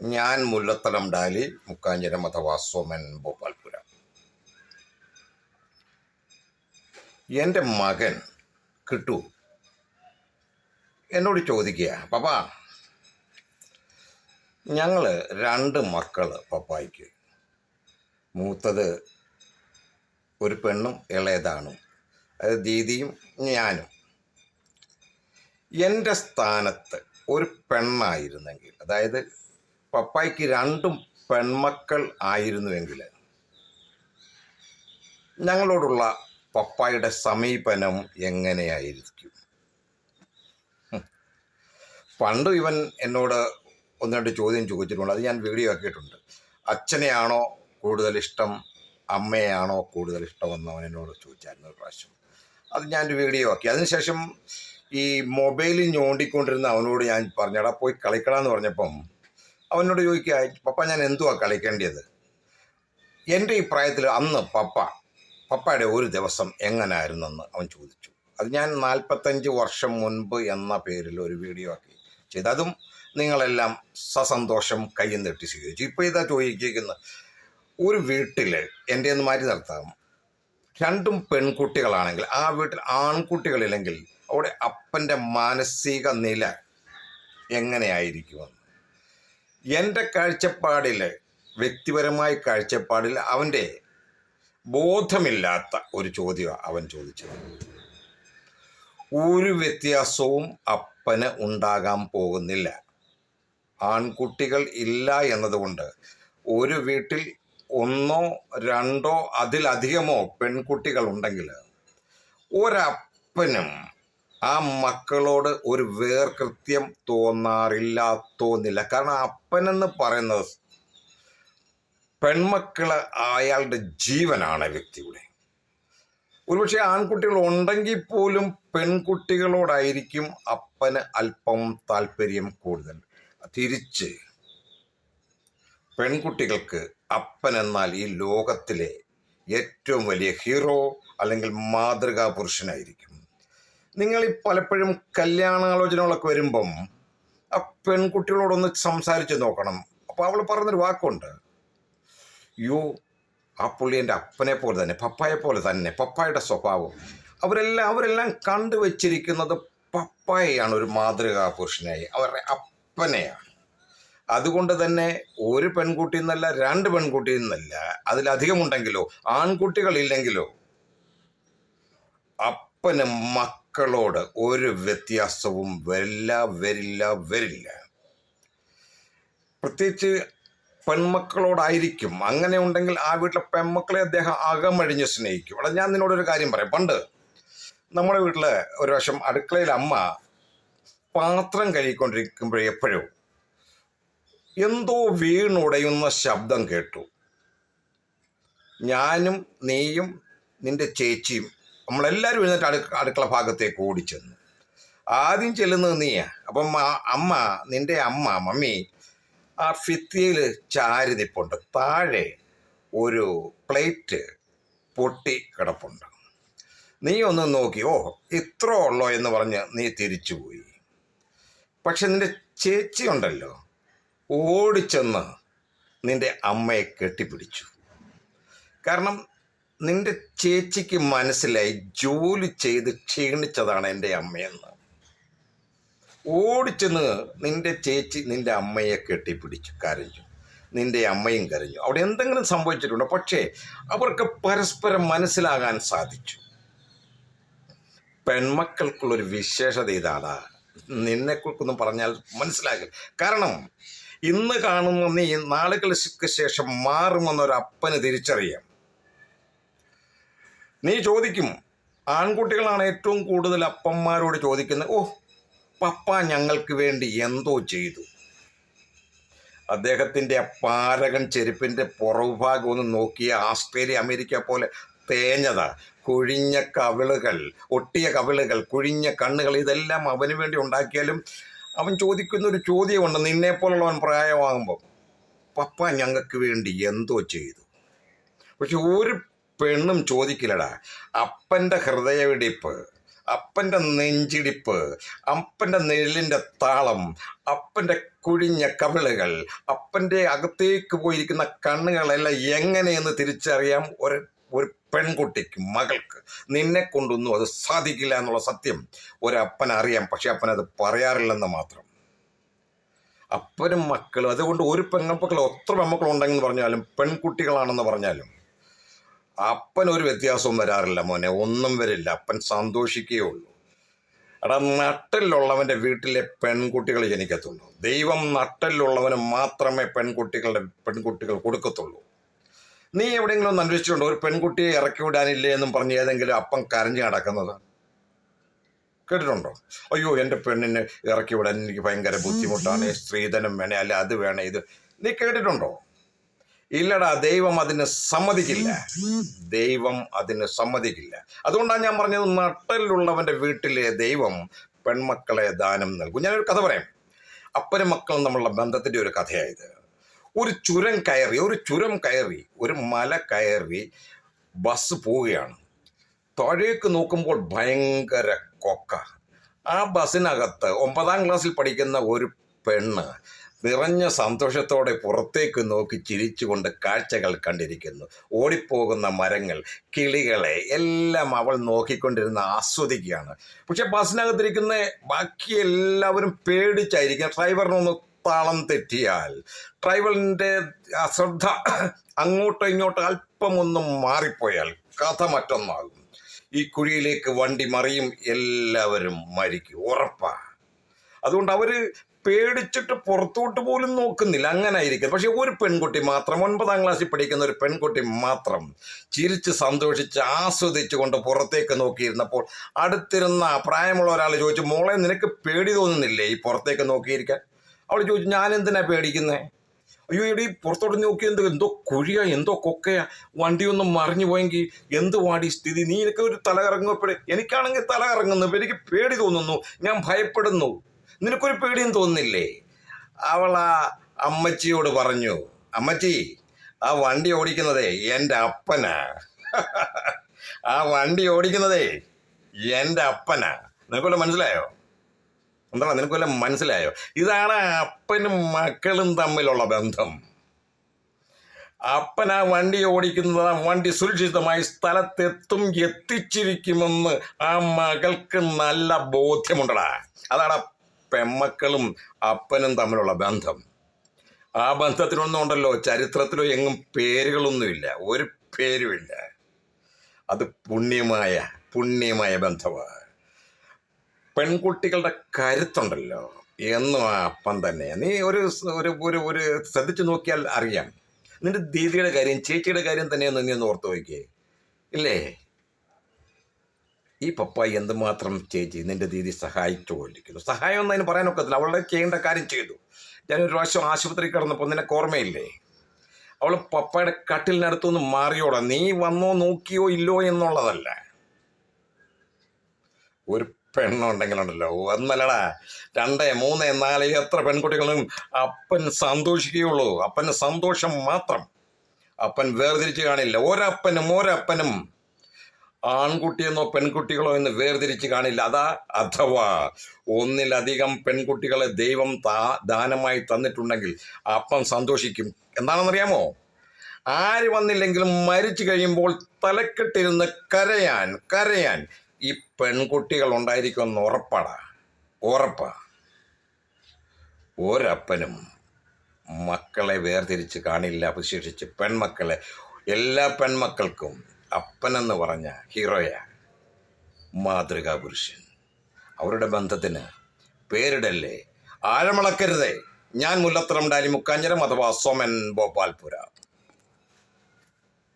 ഞാൻ മുല്ലത്തടം ഡാലി മുക്കാഞ്ചിരം അഥവാ സോമൻ ഭോപ്പാൽപുര എന്റെ മകൻ കിട്ടു. എന്നോട് ചോദിക്കുക പപ്പാ ഞങ്ങൾ രണ്ട് മക്കൾ പപ്പായ്ക്ക്. മൂത്തത് ഒരു പെണ്ണും ഇളയതാണും. അത് ദീദിയും ഞാനും. എന്റെ സ്ഥാനത്ത് ഒരു പെണ്ണായിരുന്നെങ്കിൽ അതായത് പപ്പായ്ക്ക് രണ്ടും പെൺമക്കൾ ആയിരുന്നുവെങ്കിൽ ഞങ്ങളോടുള്ള പപ്പായുടെ സമീപനം എങ്ങനെയായിരിക്കും. പണ്ട് ഇവൻ എന്നോട് ഒന്ന് രണ്ട് ചോദ്യം ചോദിച്ചിട്ടുണ്ട്. അത് ഞാൻ വീഡിയോ ആക്കിയിട്ടുണ്ട്. അച്ഛനെയാണോ കൂടുതൽ ഇഷ്ടം? അമ്മയാണോ കൂടുതൽ ഇഷ്ടമെന്ന് അവൻ എന്നോട് ചോദിച്ചായിരുന്നു ഒരു പ്രാവശ്യം. അത് ഞാൻ ഒരു വീഡിയോ ആക്കി. അതിനുശേഷം ഈ മൊബൈലിൽ ഞോണ്ടിക്കൊണ്ടിരുന്ന അവനോട് ഞാൻ പറഞ്ഞടാ പോയി കളിക്കണമെന്ന് പറഞ്ഞപ്പം അവനോട് ചോദിക്കുക പപ്പ ഞാൻ എന്തുവാ കളിക്കേണ്ടത് എന്റെ ഈ പ്രായത്തിൽ അന്ന് പപ്പ പപ്പയുടെ ഒരു ദിവസം എങ്ങനായിരുന്നെന്ന് അവൻ ചോദിച്ചു. അത് ഞാൻ നാൽപ്പത്തഞ്ച് വർഷം മുൻപ് എന്ന പേരിൽ ഒരു വീഡിയോ ആക്കി ചെയ്തു. അതും നിങ്ങളെല്ലാം സസന്തോഷം കയ്യിൽ നീട്ടി സ്വീകരിച്ചു. ഇപ്പോൾ ഇതാ ചോദിക്കുന്നത് ഒരു വീട്ടിൽ എന്റെ ഒന്ന് മാറ്റി നിർത്താം രണ്ടും പെൺകുട്ടികളാണെങ്കിൽ ആ വീട്ടിൽ ആൺകുട്ടികളില്ലെങ്കിൽ അവിടെ അപ്പന്റെ മാനസിക നില എങ്ങനെയായിരിക്കുമെന്ന്? എന്റെ കാഴ്ചപ്പാടിൽ വ്യക്തിപരമായ കാഴ്ചപ്പാടിൽ അവന്റെ ബോധമില്ലാത്ത ഒരു ചോദ്യമാണ് അവൻ ചോദിച്ചത്. ഒരു വ്യത്യാസവും അപ്പന് ഉണ്ടാകാൻ പോകുന്നില്ല. ആൺകുട്ടികൾ ഇല്ല എന്നതുകൊണ്ട് ഒരു വീട്ടിൽ ഒന്നോ രണ്ടോ അതിലധികമോ പെൺകുട്ടികൾ ഉണ്ടെങ്കിൽ ഒരപ്പനും ആ മക്കളോട് ഒരു വേർകൃത്യം തോന്നാറില്ല തോന്നില്ല കാരണം അപ്പനെന്ന് പറയുന്നത് പെൺമക്കൾ അയാളുടെ ജീവനാണ് വ്യക്തിയുടെ. ഒരുപക്ഷെ ആൺകുട്ടികൾ ഉണ്ടെങ്കിൽ പോലും പെൺകുട്ടികളോടായിരിക്കും അപ്പന് അല്പം താല്പര്യം കൂടുതൽ. തിരിച്ച് പെൺകുട്ടികൾക്ക് അപ്പൻ എന്നാൽ ഈ ലോകത്തിലെ ഏറ്റവും വലിയ ഹീറോ അല്ലെങ്കിൽ മാതൃകാ പുരുഷനായിരിക്കും. നിങ്ങൾ പലപ്പോഴും കല്യാണാലോചനകളൊക്കെ വരുമ്പം ആ പെൺകുട്ടികളോടൊന്ന് സംസാരിച്ച് നോക്കണം. അപ്പോൾ അവൾ പറഞ്ഞൊരു വാക്കുണ്ട്. യോ ആ പുള്ളി എന്റെ അപ്പനെ പോലെ തന്നെ പപ്പായെ പോലെ തന്നെ പപ്പായുടെ സ്വഭാവം. അവരെല്ലാം അവരെല്ലാം കണ്ടു വച്ചിരിക്കുന്നത് പപ്പായയാണ് ഒരു മാതൃകാ പുരുഷനായി അവരുടെ അപ്പനെയാണ്. അതുകൊണ്ട് തന്നെ ഒരു പെൺകുട്ടി നിന്നല്ല രണ്ട് പെൺകുട്ടി നിന്നല്ല അതിലധികമുണ്ടെങ്കിലോ ആൺകുട്ടികളില്ലെങ്കിലോ അപ്പനും അപ്പന് മക്കളോട് ഒരു വ്യത്യാസവും വരില്ല വരില്ല വരില്ല. പ്രത്യേകിച്ച് പെൺമക്കളോടായിരിക്കും. അങ്ങനെ ഉണ്ടെങ്കിൽ ആ വീട്ടിലെ പെൺമക്കളെ അദ്ദേഹം അകമഴിഞ്ഞ് സ്നേഹിക്കും. അവിടെ ഞാൻ നിന്നോടൊരു കാര്യം പറയാം. പണ്ട് നമ്മുടെ വീട്ടിൽ ഒരു വശം അടുക്കളയിൽ അമ്മ പാത്രം കഴുകിക്കൊണ്ടിരിക്കുമ്പോഴേ എപ്പോഴും എന്തോ വീണുടയുന്ന ശബ്ദം കേട്ടു. ഞാനും നീയും നിന്റെ ചേച്ചിയും നമ്മളെല്ലാവരും എഴുന്നേറ്റ് അടു അടുക്കള ഭാഗത്തേക്ക് ഓടിച്ചെന്നു. ആദ്യം ചെല്ലുന്നത് നീയാ. അപ്പം അമ്മ നിന്റെ അമ്മ മമ്മി ആ ഫിത്തിയിൽ ചാരി നിപ്പുണ്ട്. താഴെ ഒരു പ്ലേറ്റ് പൊട്ടി കിടപ്പുണ്ട്. നീ ഒന്ന് നോക്കി. ഓ ഇത്ര ഉള്ളോ എന്ന് പറഞ്ഞ് നീ തിരിച്ചു പോയി. പക്ഷെ നിന്റെ ചേച്ചി ഉണ്ടല്ലോ. ഓടിച്ചെന്ന് നിന്റെ അമ്മയെ കെട്ടിപ്പിടിച്ചു. കാരണം നിന്റെ ചേച്ചിക്ക് മനസ്സിലായി ജോലി ചെയ്ത് ക്ഷീണിച്ചതാണ് എന്റെ അമ്മയെന്ന്. ഓടിച്ചെന്ന് നിന്റെ ചേച്ചി നിന്റെ അമ്മയെ കെട്ടിപ്പിടിച്ചു കരഞ്ഞു. നിന്റെ അമ്മയും കരഞ്ഞു. അവിടെ എന്തെങ്കിലും സംഭവിച്ചിട്ടുണ്ടോ? പക്ഷേ അവർക്ക് പരസ്പരം മനസ്സിലാകാൻ സാധിച്ചു. പെൺമക്കൾക്കുള്ളൊരു വിശേഷത ഇതാണ്. നിന്നെക്കുറിച്ചൊന്നും പറഞ്ഞാൽ മനസ്സിലാകില്ല. കാരണം ഇന്ന് കാണുന്ന നീ നാളുകൾക്ക് ശേഷം മാറുമെന്നൊരു അപ്പന് തിരിച്ചറിയാം. നീ ചോദിക്കും. ആൺകുട്ടികളാണ് ഏറ്റവും കൂടുതൽ അപ്പന്മാരോട് ചോദിക്കുന്നത്. ഓ പപ്പ ഞങ്ങൾക്ക് വേണ്ടി എന്തോ ചെയ്തു. അദ്ദേഹത്തിന്റെ ആ പാരകൻ ചെരുപ്പിന്റെ പുറവുഭാഗം ഒന്ന് നോക്കിയ ആസ്ട്രേലിയ അമേരിക്ക പോലെ തേഞ്ഞത. കുഴിഞ്ഞ കവിളുകൾ ഒട്ടിയ കവിളുകൾ കുഴിഞ്ഞ കണ്ണുകൾ ഇതെല്ലാം അവന് വേണ്ടി ഉണ്ടാക്കിയാലും അവൻ ചോദിക്കുന്ന ഒരു ചോദ്യമുണ്ട്. നിന്നെപ്പോലുള്ളവൻ പ്രായമാകുമ്പോൾ പപ്പ ഞങ്ങൾക്ക് വേണ്ടി എന്തോ ചെയ്തു? പക്ഷെ ഒരു പെണ്ണും ചോദിക്കില്ലടാ. അപ്പന്റെ ഹൃദയവിടിപ്പ് അപ്പന്റെ നെഞ്ചിടിപ്പ് അപ്പന്റെ നെല്ലിന്റെ താളം അപ്പന്റെ കുഴിഞ്ഞ കവിളുകൾ അപ്പന്റെ അകത്തേക്ക് പോയിരിക്കുന്ന കണ്ണുകളെല്ലാം എങ്ങനെയെന്ന് തിരിച്ചറിയാം ഒരു ഒരു പെൺകുട്ടിക്ക് മകൾക്ക്. നിന്നെ കൊണ്ടൊന്നും അത് സാധിക്കില്ല എന്നുള്ള സത്യം ഒരപ്പൻ അറിയാം പക്ഷെ അപ്പൻ അത് പറയാറില്ലെന്ന് മാത്രം. അപ്പനും മക്കളും അതുകൊണ്ട് ഒരു പെൺമക്കൾ ഒത്ര പെൺമക്കളുണ്ടെങ്കിൽ പറഞ്ഞാലും പെൺകുട്ടികളാണെന്ന് പറഞ്ഞാലും അപ്പൻ ഒരു വ്യത്യാസവും വരാറില്ല മോനെ. ഒന്നും വരില്ല. അപ്പൻ സന്തോഷിക്കേ ഉള്ളൂ. എടാ നട്ടലിലുള്ളവന്റെ വീട്ടിലെ പെൺകുട്ടികൾ ജനിക്കത്തുള്ളൂ. ദൈവം നട്ടലിലുള്ളവന് മാത്രമേ പെൺകുട്ടികളുടെ പെൺകുട്ടികൾ കൊടുക്കത്തുള്ളൂ. നീ എവിടെയെങ്കിലും ഒന്ന് അന്വേഷിച്ചുകൊണ്ട് ഒരു പെൺകുട്ടിയെ ഇറക്കി വിടാനില്ലേ എന്നും പറഞ്ഞ് ഏതെങ്കിലും അപ്പം കരഞ്ഞു നടക്കുന്നത്? കേട്ടിട്ടുണ്ടോ? അയ്യോ എന്റെ പെണ്ണിനെ ഇറക്കി വിടാൻ എനിക്ക് ഭയങ്കര ബുദ്ധിമുട്ടാണ്. സ്ത്രീധനം വേണേ അല്ല അത് വേണേ ഇത്. നീ കേട്ടിട്ടുണ്ടോ? ഇല്ലടാ ദൈവം അതിന് സമ്മതിക്കില്ല. ദൈവം അതിന് സമ്മതിക്കില്ല. അതുകൊണ്ടാണ് ഞാൻ പറഞ്ഞത് നട്ടലിലുള്ളവന്റെ വീട്ടിലെ ദൈവം പെൺമക്കളെ ദാനം നൽകും. ഞാനൊരു കഥ പറയാം. അപ്പനും മക്കളും തമ്മിലുള്ള ബന്ധത്തിന്റെ ഒരു കഥയായത്. ഒരു ചുരം കയറി ഒരു ചുരം കയറി ഒരു മല കയറി ബസ് പോവുകയാണ്. താഴേക്ക് നോക്കുമ്പോൾ ഭയങ്കര കൊക്ക. ആ ബസ്സിനകത്ത് ഒമ്പതാം ക്ലാസ്സിൽ പഠിക്കുന്ന ഒരു പെണ്ണ് നിറഞ്ഞ സന്തോഷത്തോടെ പുറത്തേക്ക് നോക്കി ചിരിച്ചുകൊണ്ട് കാഴ്ചകൾ കണ്ടിരിക്കുന്നു. ഓടിപ്പോകുന്ന മരങ്ങൾ കിളികളെ എല്ലാം അവൾ നോക്കിക്കൊണ്ടിരുന്ന് ആസ്വദിക്കുകയാണ്. പക്ഷെ ബസ്സിനകത്തിരിക്കുന്ന ബാക്കി എല്ലാവരും പേടിച്ചായിരിക്കും. ഡ്രൈവറിനൊന്ന് താളം തെറ്റിയാൽ. ഡ്രൈവറിന്റെ അശ്രദ്ധ അങ്ങോട്ടോ ഇങ്ങോട്ടോ അല്പമൊന്നും മാറിപ്പോയാൽ കഥ മറ്റൊന്നാകും. ഈ കുഴിയിലേക്ക് വണ്ടി മറിയും എല്ലാവരും മരിക്കും. ഉറപ്പാ. അതുകൊണ്ട് അവർ പേടിച്ചിട്ട് പുറത്തോട്ട് പോലും നോക്കുന്നില്ല. അങ്ങനെ ആയിരിക്കും പക്ഷെ ഒരു പെൺകുട്ടി മാത്രം ഒൻപതാം ക്ലാസ്സിൽ പഠിക്കുന്ന ഒരു പെൺകുട്ടി മാത്രം ചിരിച്ച് സന്തോഷിച്ച് ആസ്വദിച്ചുകൊണ്ട് പുറത്തേക്ക് നോക്കിയിരുന്നപ്പോൾ അടുത്തിരുന്ന പ്രായമുള്ള ഒരാൾ ചോദിച്ചു മോളെ നിനക്ക് പേടി തോന്നുന്നില്ലേ ഈ പുറത്തേക്ക് നോക്കിയിരിക്കാൻ? അവൾ ചോദിച്ചു ഞാൻ എന്തിനാ പേടിക്കുന്നേ? അയ്യോ എടി പുറത്തോട്ട് നോക്കി എന്ത് എന്തോ കുഴിയാ എന്തോ കൊക്കയാ വണ്ടിയൊന്നും മറിഞ്ഞു പോയെങ്കിൽ എന്ത് വാടി സ്ഥിതി? നീ എനിക്ക് ഒരു തല എനിക്കാണെങ്കിൽ തല കറങ്ങുന്നു എനിക്ക് പേടി തോന്നുന്നു ഞാൻ ഭയപ്പെടുന്നു. നിനക്കൊരു പേടിയും തോന്നില്ലേ അവൾ ആ അമ്മച്ചിയോട് പറഞ്ഞു അമ്മച്ചി ആ വണ്ടി ഓടിക്കുന്നതേ എന്റെ അപ്പനാ. ആ വണ്ടി ഓടിക്കുന്നതേ എന്റെ അപ്പനാ. നിനക്കൊല്ല മനസ്സിലായോ? എന്താണ് നിനക്കൊല്ല മനസ്സിലായോ? ഇതാണ് അപ്പനും മക്കളും തമ്മിലുള്ള ബന്ധം. അപ്പൻ ആ വണ്ടി ഓടിക്കുന്നത് ആ വണ്ടി സുരക്ഷിതമായി സ്ഥലത്തെത്തും എത്തിച്ചിരിക്കുമെന്ന് ആ മകൾക്ക് നല്ല ബോധ്യമുണ്ടടാ. അതാണ് പെമ്മക്കളും അപ്പനും തമ്മിലുള്ള ബന്ധം. ആ ബന്ധത്തിനൊന്നും ഉണ്ടല്ലോ ചരിത്രത്തിലോ എങ്ങും പേരുകളൊന്നുമില്ല ഒരു പേരുമില്ല. അത് പുണ്യമായ പുണ്യമായ ബന്ധമാണ് പെൺകുട്ടികളുടെ കരുത്തുണ്ടല്ലോ എന്നും ആ അപ്പം തന്നെ. നീ ഒരു ഒരു ഒരു ഒരു ശ്രദ്ധിച്ചു നോക്കിയാൽ അറിയാം. നിന്റെ ദീദിയുടെ കാര്യം ചേച്ചിയുടെ കാര്യം തന്നെയെന്ന് നീ ഒന്ന് ഓർത്ത് നോക്കിയേ. ഇല്ലേ? ഈ പപ്പായി എന്തുമാത്രം ചേച്ചി നിന്റെ ദീദി സഹായിച്ചുകൊണ്ടിരിക്കുന്നു. സഹായം ഒന്നും അതിന് പറയാനൊക്കത്തില്ല. അവളുടെ ചെയ്യേണ്ട കാര്യം ചെയ്തു. ഒരു പ്രാവശ്യം ആശുപത്രി കിടന്നപ്പോൾ നിനക്ക് ഓർമ്മയില്ലേ? അവൾ പപ്പയുടെ കട്ടിലിനടുത്തുനിന്ന് മാറിയോടാ. നീ വന്നോ നോക്കിയോ ഇല്ലോ എന്നുള്ളതല്ല. ഒരു പെണ്ണുണ്ടെങ്കിലുണ്ടല്ലോ. ഒന്നല്ലടാ. രണ്ട് മൂന്ന് നാല് എത്ര പെൺകുട്ടികളും അപ്പൻ സന്തോഷിക്കുകയുള്ളൂ. അപ്പന് സന്തോഷം മാത്രം. അപ്പൻ വേർതിരിച്ച് കാണില്ല. ഒരപ്പനും ഒരപ്പനും ആൺകുട്ടിയെന്നോ പെൺകുട്ടികളോ എന്ന് വേർതിരിച്ച് കാണില്ല. അതാ അഥവാ ഒന്നിലധികം പെൺകുട്ടികളെ ദൈവം താ ദാനമായി തന്നിട്ടുണ്ടെങ്കിൽ അപ്പം സന്തോഷിക്കും. എന്താണെന്നറിയാമോ? ആര് വന്നില്ലെങ്കിലും മരിച്ചു കഴിയുമ്പോൾ തലക്കെട്ടിരുന്ന് കരയാൻ കരയാൻ ഈ പെൺകുട്ടികൾ ഉണ്ടായിരിക്കുമെന്ന് ഉറപ്പാടാ. ഉറപ്പാ. ഒരപ്പനും മക്കളെ വേർതിരിച്ച് കാണില്ല വിശേഷിച്ച് പെൺമക്കളെ. എല്ലാ പെൺമക്കൾക്കും അപ്പനെന്ന് പറഞ്ഞ ഹീറോയ മാതൃകാ പുരുഷൻ അവരുടെ ബന്ധത്തിന് പേരിടല്ലേ? ആഴമളക്കരുതേ. ഞാൻ മുല്ലത്തറം ഡാലി മുക്കാഞ്ഞിരം അഥവാ സോമൻ ഭോപ്പാൽപുര